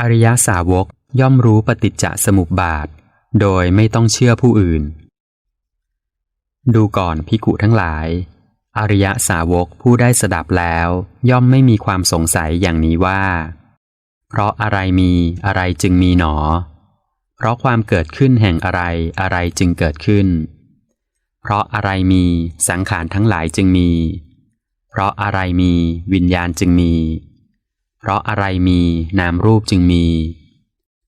อริยสาวกย่อมรู้ปฏิจจสมุปบาท โดยไม่ต้องเชื่อผู้อื่น ดูก่อนพิกุทั้งหลาย อริยสาวกผู้ได้สดับแล้ว ย่อมไม่มีความสงสัยอย่างนี้ว่า เพราะอะไรมีอะไรจึงมีหนอ เพราะความเกิดขึ้นแห่งอะไรอะไรจึงเกิดขึ้น เพราะอะไรมีสังขารทั้งหลายจึงมี เพราะอะไรมีวิญญาณจึงมี เพราะอะไรมีนามรูปจึงมี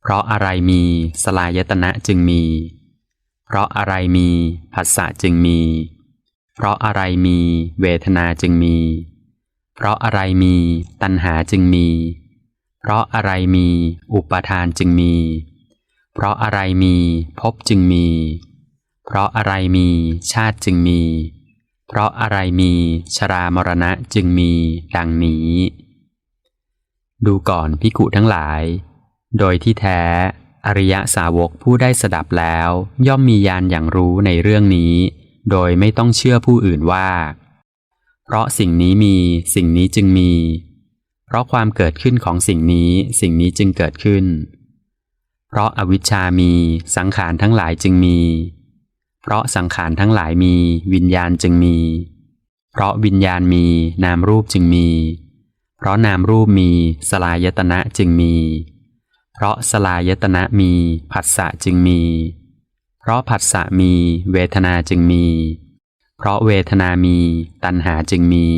เพราะอะไรมีสลายตนะจึงมี เพราะอะไรมีผัสสะจึงมี เพราะอะไรมีเวทนาจึงมี เพราะอะไรมีตัณหาจึงมี เพราะอะไรมีอุปทานจึงมี เพราะอะไรมีภพจึงมี เพราะอะไรมีชาติจึงมี เพราะอะไรมีชรามรณะจึงมีดังนี้ ดูก่อนพิกุทั้งหลาย โดยที่แท้ อริยสาวกผู้ได้สดับแล้ว ย่อมมีญาณอย่างรู้ในเรื่องนี้ โดยไม่ต้องเชื่อผู้อื่นว่า เพราะสิ่งนี้มีสิ่งนี้จึงมี เพราะความเกิดขึ้นของสิ่งนี้สิ่งนี้จึงเกิดขึ้น เพราะอวิชชามีสังขารทั้งหลายจึงมี เพราะสังขารทั้งหลายมี วิญญาณจึงมี เพราะวิญญาณมีนามรูปจึงมี เพราะนามรูปมีสลายตนะจึงมี เพราะสลายตนะมีผัสสะจึงมี เพราะผัสสะมีเวทนาจึงมี เพราะเวทนามีตัณหาจึงมี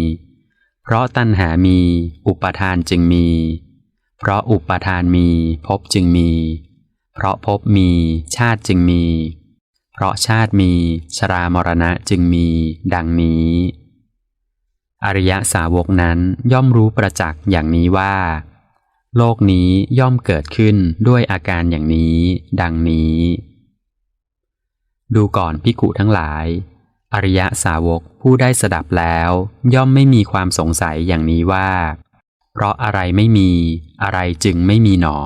เพราะตัณหามีอุปทานจึงมี เพราะอุปทานมีภพจึงมี เพราะภพมีชาติจึงมี เพราะชาติมีชรามรณะจึงมี ดังนี้ อริยสาวกนั้นย่อมรู้ประจักษ์อย่างนี้ว่า โลกนี้ย่อมเกิดขึ้นด้วยอาการอย่างนี้ ดังนี้ ดูก่อนพิกุทั้งหลาย อริยสาวกผู้ได้สดับแล้ว ย่อมไม่มีความสงสัยอย่างนี้ว่า เพราะอะไรไม่มีอะไรจึงไม่มีหนอ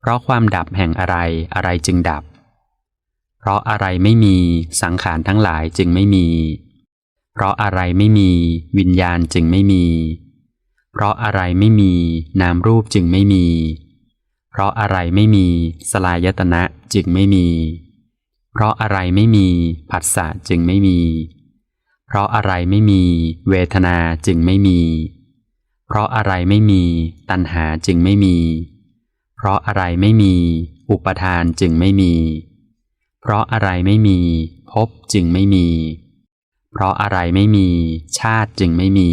เพราะความดับแห่งอะไรอะไรจึงดับ เพราะอะไรไม่มีสังขารทั้งหลายจึงไม่มี เพราะอะไรไม่มี วิญญาณจึงไม่มี เพราะอะไรไม่มี นามรูปจึงไม่มี เพราะอะไรไม่มี สลายตนะจึงไม่มี เพราะอะไรไม่มี ผัสสะจึงไม่มี เพราะอะไรไม่มี เวทนาจึงไม่มี เพราะอะไรไม่มี ตัณหาจึงไม่มี เพราะอะไรไม่มี อุปทานจึงไม่มี เพราะอะไรไม่มีภพจึงไม่มี เพราะอะไรไม่มี ชาติจึงไม่มี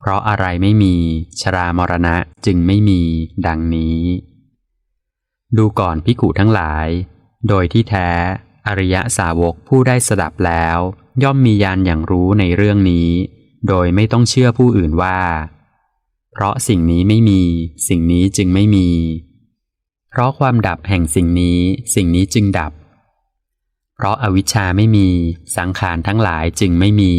เพราะอะไรไม่มี ชรามรณะจึงไม่มี ดังนี้ ดูก่อนพิกุทั้งหลาย โดยที่แท้ อริยสาวกผู้ได้สดับแล้ว ย่อมมีญาณอย่างรู้ในเรื่องนี้ โดยไม่ต้องเชื่อผู้อื่นว่า เพราะสิ่งนี้ไม่มี สิ่งนี้จึงไม่มี เพราะความดับแห่งสิ่งนี้ สิ่งนี้จึงดับ เพราะอาวิชชาไม่มีสังขารทั้งหลายจึงไม่มี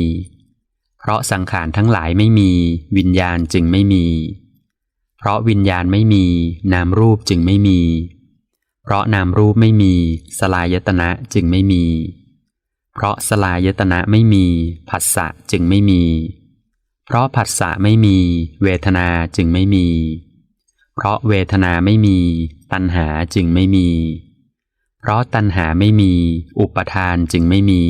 เพราะสังขารทั้งหลายไม่มี วิญญาณจึงไม่มี เพราะวิญญาณไม่มี นามรูปจึงไม่มี เพราะนามรูปไม่มี สลายตนะจึงไม่มี เพราะสลายตนะไม่มีผัสสะจึงไม่มี เพราะผัสสะไม่มี เวทนาจึงไม่มี เพราะเวทนาไม่มี ตัณหาจึงไม่มี เพราะตัณหาไม่มี อุปทานจึงไม่มี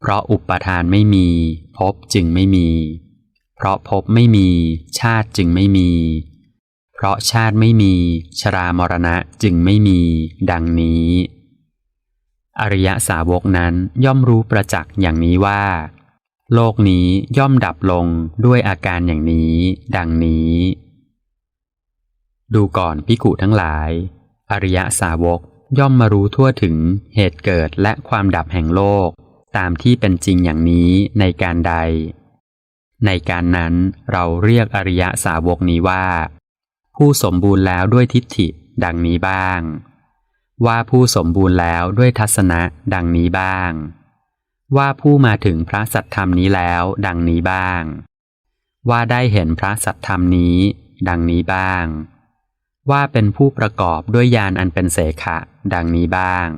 เพราะอุปทานไม่มีภพจึงไม่มี เพราะภพไม่มี ชาติจึงไม่มี เพราะชาติไม่มี ชรามรณะจึงไม่มี ดังนี้ อริยสาวกนั้นย่อมรู้ประจักษ์อย่างนี้ว่า โลกนี้ย่อมดับลงด้วยอาการอย่างนี้ ดังนี้ ดูก่อนพิกุทั้งหลาย อริยสาวก ย่อมมารู้ทั่วถึงเหตุเกิดและความดับแห่งโลก ตามที่เป็นจริงอย่างนี้ในการใด ในการนั้นเราเรียกอริยสาวกนี้ว่า ผู้สมบูรณ์แล้วด้วยทิฏฐิดังนี้บ้าง ว่าผู้สมบูรณ์แล้วด้วยทัศนะดังนี้บ้าง ว่าผู้มาถึงพระสัทธรรมนี้แล้วดังนี้บ้าง ว่าได้เห็นพระสัทธรรมนี้ ดังนี้บ้าง ว่าเป็นผู้ประกอบด้วยญาณอันเป็นเสขะ ดังนี้บ้าง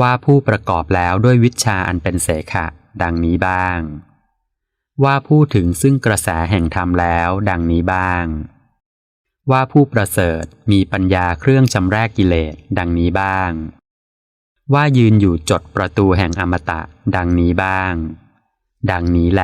ว่าผู้ประกอบแล้วด้วยวิชาอันเป็นเสขะ ดังนี้บ้าง ว่าผู้ถึงซึ่งกระแสแห่งธรรมแล้วดังนี้บ้าง ว่าผู้ประเสริฐมีปัญญาเครื่องชำแรกกิเลสดังนี้บ้าง ว่ายืนอยู่จดประตูแห่งอมตะ ดังนี้บ้าง ดังนี้แล